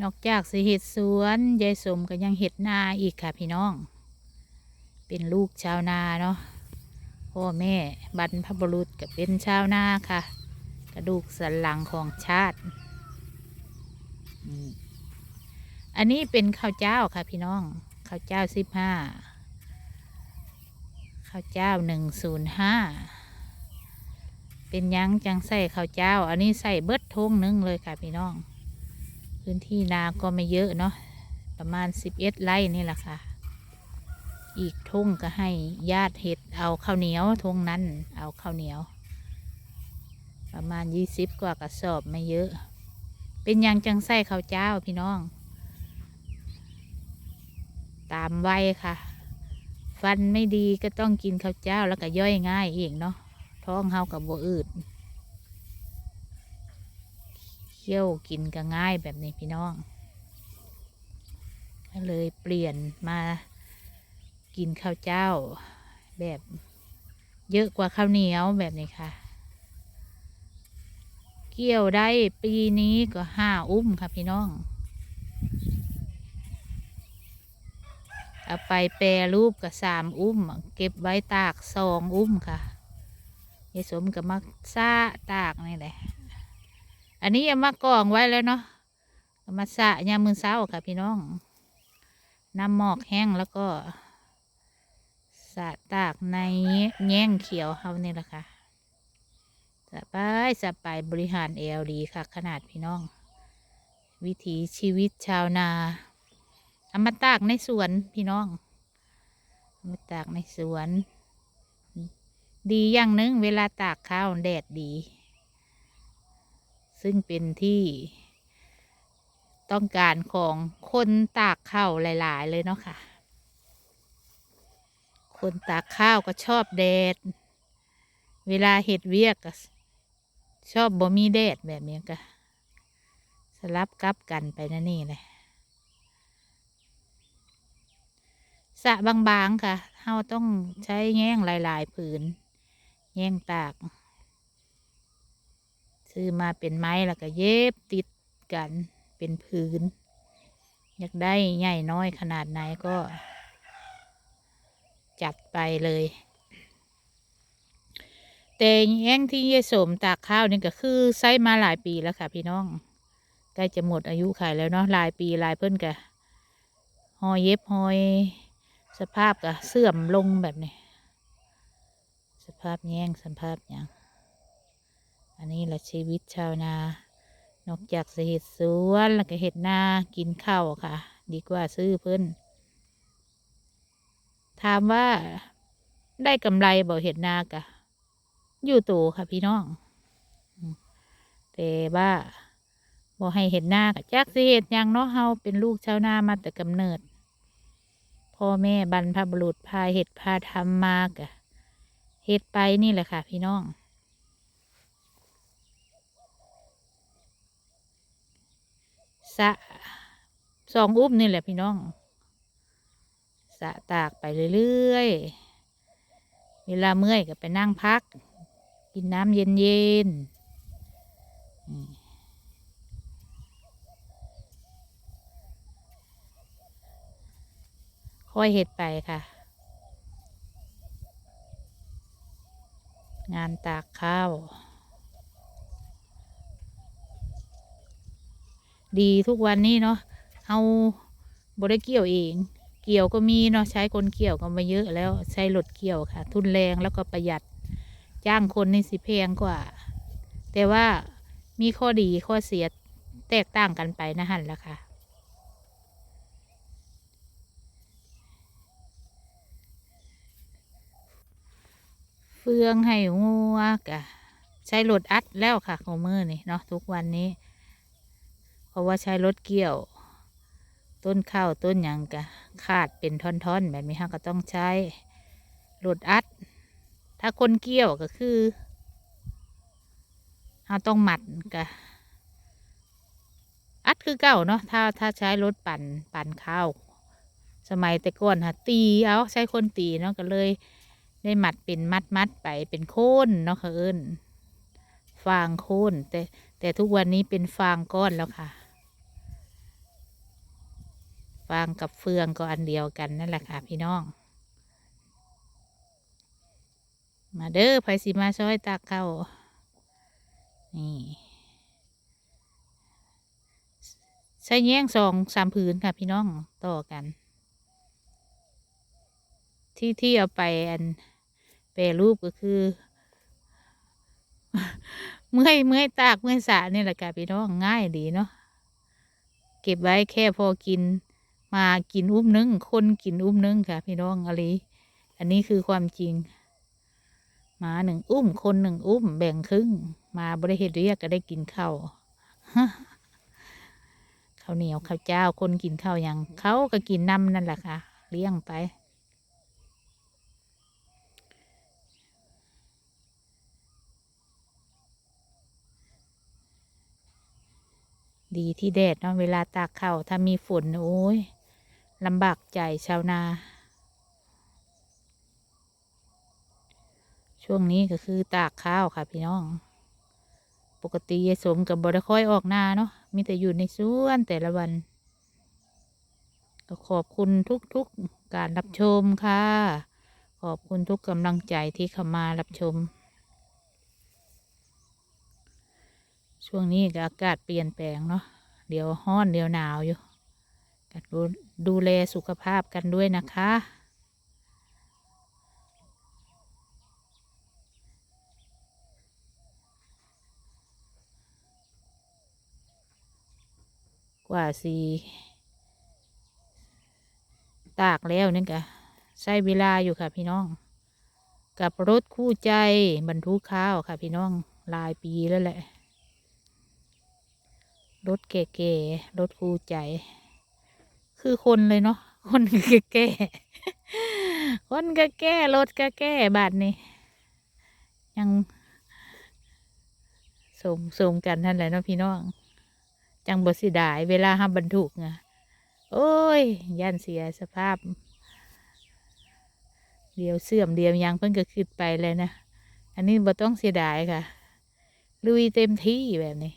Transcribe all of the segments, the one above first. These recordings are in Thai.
นอกจากสิเห็ดสวนยายสมก็ยังเห็ดนาอีกค่ะพี่น้อง เป็นลูกชาวนาเนาะพ่อแม่บรรพบุรุษก็เป็นชาวนาค่ะ กระดูกสันหลังของชาติ อันนี้เป็นข้าวเจ้าค่ะพี่น้อง ข้าวเจ้าสิบห้าข้าวเจ้าหนึ่งศูนย์ห้าเป็นยังจังใส่ข้าวเจ้า อันนี้ใส่เบิดทงหนึงเลยค่ะพี่น้อง พื้นที่นาก็ไม่เยอะเนาะประมาณสิบเอ็ดไร่นี่แหละค่ะ อีกทุ่งก็ให้ญาติเห็ดเอาข้าวเหนียวทุ่งนั้นเอาข้าวเหนียว ประมาณยี่สิบกว่ากระสอบไม่เยอะ เป็นยังจังใส่ข้าวเจ้าพี่น้อง ตามวัยค่ะ ฟันไม่ดีก็ต้องกินข้าวเจ้าแล้วก็ย่อยง่ายเองเนาะท้องเฮากับบัวอืด เคี่ยวกินก็ง่ายแบบนี้พี่น้องก็เลยเปลี่ยนมากินข้าวเจ้าแบบเยอะกว่าข้าวเหนียวแบบนี้ค่ะ เกี่ยวได้ปีนี้ก็ห้าอุ้มค่ะพี่น้อง เอาไปแปรรูปกับสามอุ้ม เก็บไว้ตากสองอุ้มค่ะยายสมกับมักซ่าตากนี่แหละ อันนี้เอามากองไว้แล้วเนาะมาสะยามมือเช้าค่ะพี่น้องน้ำหมอกแห้งแล้วก็สะตากในแง่งเขียวเฮานี่แหละค่ะสะไปสะไปบริหารเอลดีค่ะ ขนาดพี่น้อง วิถีชีวิตชาวนาเอามาตากในสวนพี่น้องเอามาตากในสวน ดีอย่างหนึง เวลาตากข้าวแดดดี ซึ่งเป็นที่ต้องการของคนตากข้าวหลาย ๆ เลยเนาะค่ะ คนตากข้าวก็ชอบแดด เวลาเห็ดเวียกก็ชอบบ่มีแดดแบบนี้ก็สลับกลับกันไปนั่นนี่เลยสะบางๆค่ะเราต้องใช้แง่งหลาย ๆ ผืน แง่งตาก ซื้อมาเป็นไม้แล้วก็เย็บติดกันเป็นผืน อยากได้ใหญ่น้อยขนาดไหนก็ จัดไปเลย แต่แง่งที่ยายสมตากข้าวนี่ก็คือใช้มาหลายปีแล้วค่ะ พี่น้องใกล้จะหมดอายุขายแล้วเนาะหลายปีหลายเพิ่นกะหอยเย็บหอยสภาพก็เสื่อมลงแบบนี้ สภาพแย่งสภาพอย่าง อันนี้แหละชีวิตชาวนานอกจากเห็ดสวนแล้วก็เห็ดนากินข้าวค่ะ ดีกว่าซื้อเพิ่นถามว่าได้กำไรบ่เห็ดนากะอยู่โตค่ะพี่น้องแต่ว่าบ่ให้เห็ดนากะจักสิเห็ดยังเนาะเฮาเป็นลูกชาวนามาแต่กำเนิดพ่อแม่บรรพบุรุษพาเห็ดพาทำมากะเห็ดไปนี่แหละค่ะ พี่น้อง สะสองอุ้มนี่แหละพี่น้อง สะตากไปเรื่อยๆ เวลาเมื่อยก็ไปนั่งพัก กินน้ำเย็นๆค่อยเห็ดไปค่ะ งานตากข้าว ดีทุกวันนี้เนาะเอาบริเกี่ยวเอง เกี่ยวก็มีเนาะใช้คนเกี่ยวก็มาเยอะแล้วใช้รถเกี่ยวค่ะ ทุนแรงแล้วก็ประหยัดจ้างคนนี่สิแพงกว่า แต่ว่ามีข้อดีข้อเสียแตกต่างกันไปนะฮันละค่ะเฟืองให้งัวกะใช้รถอัดแล้วค่ะของมือนี่เนาะทุกวันนี้ เพราะว่าใช้รถเกี่ยว ต้นข้าวต้นหยังกะขาดเป็นท่อนๆ แบบนี้ฮะก็ต้องใช้รถอัด ถ้าคนเกี่ยวก็คือเราต้องหมัดกะอัดคือเก่าเนาะถ้าถ้าใช้รถปั่นปั่นข้าวสมัยแต่ก่อนค่ะตีเอาใช้คนตีเนาะก็เลยได้หมัดเป็นมัดมัดไปเป็นโค่นเนาะค่ะเอิญฟางโค่นแต่แต่ทุกวันนี้เป็นฟางก้อนแล้วค่ะ ฟางกับเฟืองก็อันเดียวกันนั่นแหละค่ะพี่น้อง มาเด้อไผสิมาซอยตากเข้านี่ใช้แย่งสองสามผืนค่ะพี่น้องต่อกัน ที่ที่เอาไปอันแปรรูปก็คือ เมื่อยเมื่อยตากเมื่อยสานี่แหละค่ะพี่น้องง่ายดีเนาะเก็บไว้แค่พอกิน มากินอุ้มนึ่งคนกินอุ้มนึ่งค่ะ พี่น้องอะไรอันนี้คือความจริงหมาหนึ่งอุ้มคนหนึ่งอุ้มแบ่งครึ่ง มาบริเหตุเรียกก็ได้กินข้าวข้าวเหนียวข้าวเจ้าคนกินข้าวอย่างเขาก็กินน้ำนั่นแหละค่ะ เลี้ยงไป ดีที่แดดเนาะเวลาตากข้าวถ้ามีฝนโอ้ย ลำบากใจชาวนา ช่วงนี้ก็คือตากข้าวค่ะพี่น้อง ปกติยายสมกับบไดค่อยออกนาเนาะมีแต่อยู่ในสวนแต่ละวัน ก็ขอบคุณทุกๆการรับชมค่ะ ขอบคุณทุกกำลังใจที่เข้ามารับชม ช่วงนี้ก็อากาศเปลี่ยนแปลงเนาะเดี๋ยวห้อนเดี๋ยวหนาวอยู่ก็ดู ดูแลสุขภาพกันด้วยนะคะ กว่าสีตากแล้วนี่กะใช้เวลาอยู่ค่ะพี่น้อง กับรถคู่ใจบรรทุกข้าวค่ะพี่น้องหลายปีแล้วแหละรถแก่ๆรถคู่ใจ คือคนเลยเนาะคนก็แก่คนก็แก่รถก็แก่บาทนี้ยังสมสมกันนั่นแหละเนาะพี่น้อง จังบสิดาย เวลาห้าบรรทุกไงโอ้ยย่านเสียสภาพ เดียวเสื่อมเดียวยังเพิ่งก็ขึ้นไปเลยนะ อันนี้บ่ต้องเสียดายค่ะ ลุยเต็มที่แบบนี้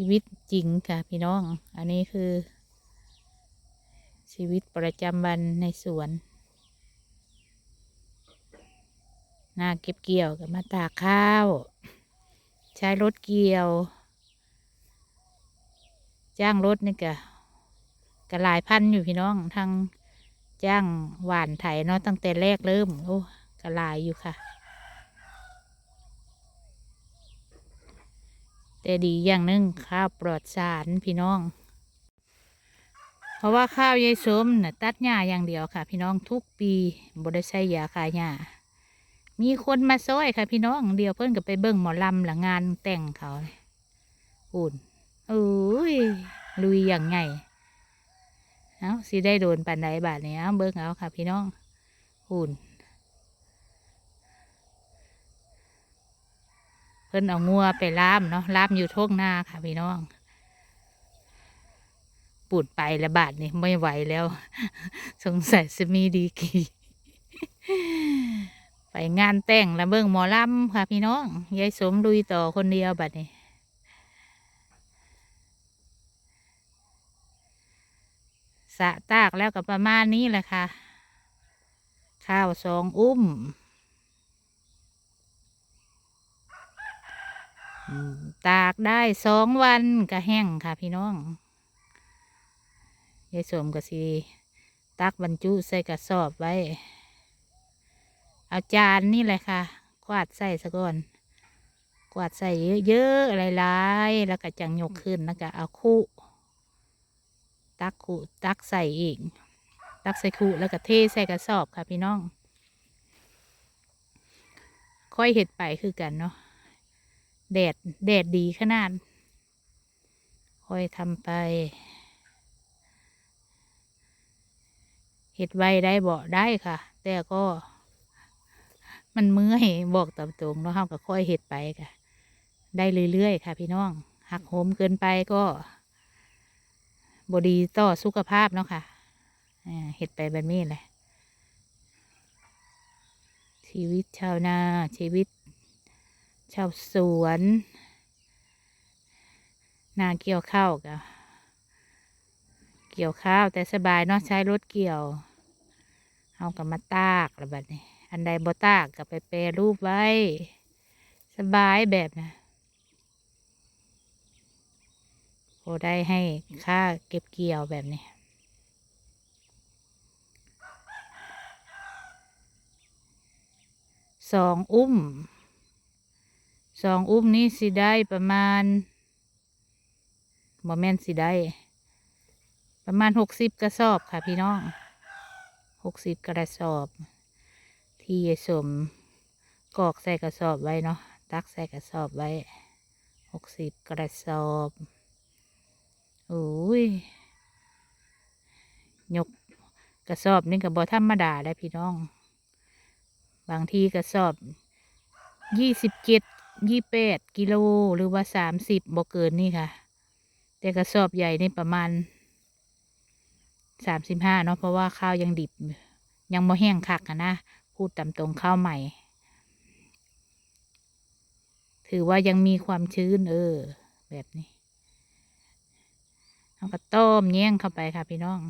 ชีวิตจริงค่ะพี่น้อง อันนี้คือ ชีวิตประจำวันในสวน หน้าเก็บเกี่ยวกับมาตากข้าว ใช้รถเกี่ยว จ้างรถนี่กะกระลายพันอยู่พี่น้องทางจ้างหวานไถเนาะตั้งแต่แรกเริ่มโอ้กระลายอยู่ค่ะ แต่ดีอย่างหนึ่งข้าวปลอดสารพี่น้อง เพราะว่าข้าวยายสมน่ะตัดหญ้าอย่างเดียวค่ะ พี่น้องทุกปีบ่ได้ใช้ยาคายหญ้ามีคนมาซอยค่ะ พี่น้องเดียวเพิ่อนก็ไปเบิ่งหมอลำหลังงานแต่งเขาอุ่นโอ้ยลุยอย่างไงเอาสิได้โดนปันไดบาทเนี้ยเบิ่งเอาค่ะ พี่น้องอุ่น พิ่นเอางัวไปล่ามเนาะล่ามอยู่ท้องนาค่ะพี่น้องปูดไปแล้วบาทนี่ไม่ไหวแล้ว สงสัยจะมีดีกรีไปงานแต่งแล้วเบิ่งหมอลำค่ะพี่น้องยายสมลุยต่อคนเดียวบัดนี้สะตากแล้วก็ประมาณนี้แหละค่ะ ข้าวสองอุ้มอืม ตากได้สองวันก็แห้งค่ะพี่น้องยายสมก็สิตักบรรจุใส่กระสอบไว้ เอาจานนี่แหละค่ะ กวาดใส่ซะก่อน กวาดใส่เยอะๆหลายๆแล้วก็จังยกขึ้นแล้วก็เอาคู่ตักคู่ตักใส่อีก ตักใส่คู่แล้วก็เทใส่กระสอบค่ะพี่น้อง ค่อยเห็ดไปคือกันเนาะ แดดแดดดีขนาดค่อยทำไปเห็ดไว้ได้บ่ได้ค่ะ แต่ก็ มันเมื่อยบอกตามตรงเนาะเฮาก็ค่อยเห็ดไปค่ะ ได้เรื่อยๆค่ะ พี่น้องหักโหมเกินไปก็บดีต่อสุขภาพเนาะค่ะเห็ดไปแบบนี้แหละชีวิตชาวนาชีวิต ชาวสวน นาเกี่ยวข้าวกะเกี่ยวข้าวแต่สบายเนาะใช้รถเกี่ยวเอากับมาตากแล้วบัดนี้ อันใดบ่ตากกับไปแปรรูปไว้ สบายแบบนะโอได้ให้ค่าเก็บเกี่ยวแบบนี้สองอุ้ม สองอุ้มนี้สิได้ประมาณบ่แม่นสิได้ ประมาณหกสิบกระสอบค่ะพี่น้องหกสิบกระสอบ ที่สมกรอกใส่กระสอบไว้เนาะตักใส่กระสอบไว้หกสิบกระสอบโอ้ยยกกระสอบนี่กับบอธรรมดาได้พี่น้อง บางทีกระสอบยี่สิบเจ็ด ยี่แปดกิโลหรือว่าสามสิบบ่เกินนี่ค่ะ แต่กระสอบใหญ่นี่ประมาณสามสิบห้าเนาะเพราะว่าข้าวยังดิบ ยังบ่แห้งคักอะนะพูดตามตรงข้าวใหม่ ถือว่ายังมีความชื้น เออ แบบนี้เอาก็ต้มแย่งเข้าไปค่ะพี่น้อง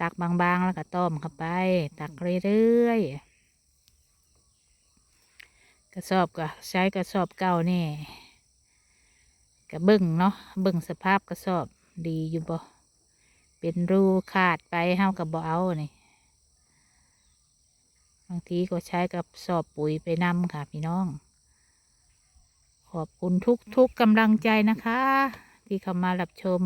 ตักบางๆแล้วก็ต้มเข้าไป ตักเรื่อยๆ กระสอบก็ใช้กระสอบเก่านี่กระเบิ้งเนาะเบิ้งสภาพกระสอบดีอยู่บ่เป็นรูขาดไปเฮากับบ่เอานี่บางทีก็ใช้กับสอบปุ๋ยไปนำค่ะพี่น้อง ขอบคุณทุกๆกกำลังใจนะคะ ที่เข้ามารับชม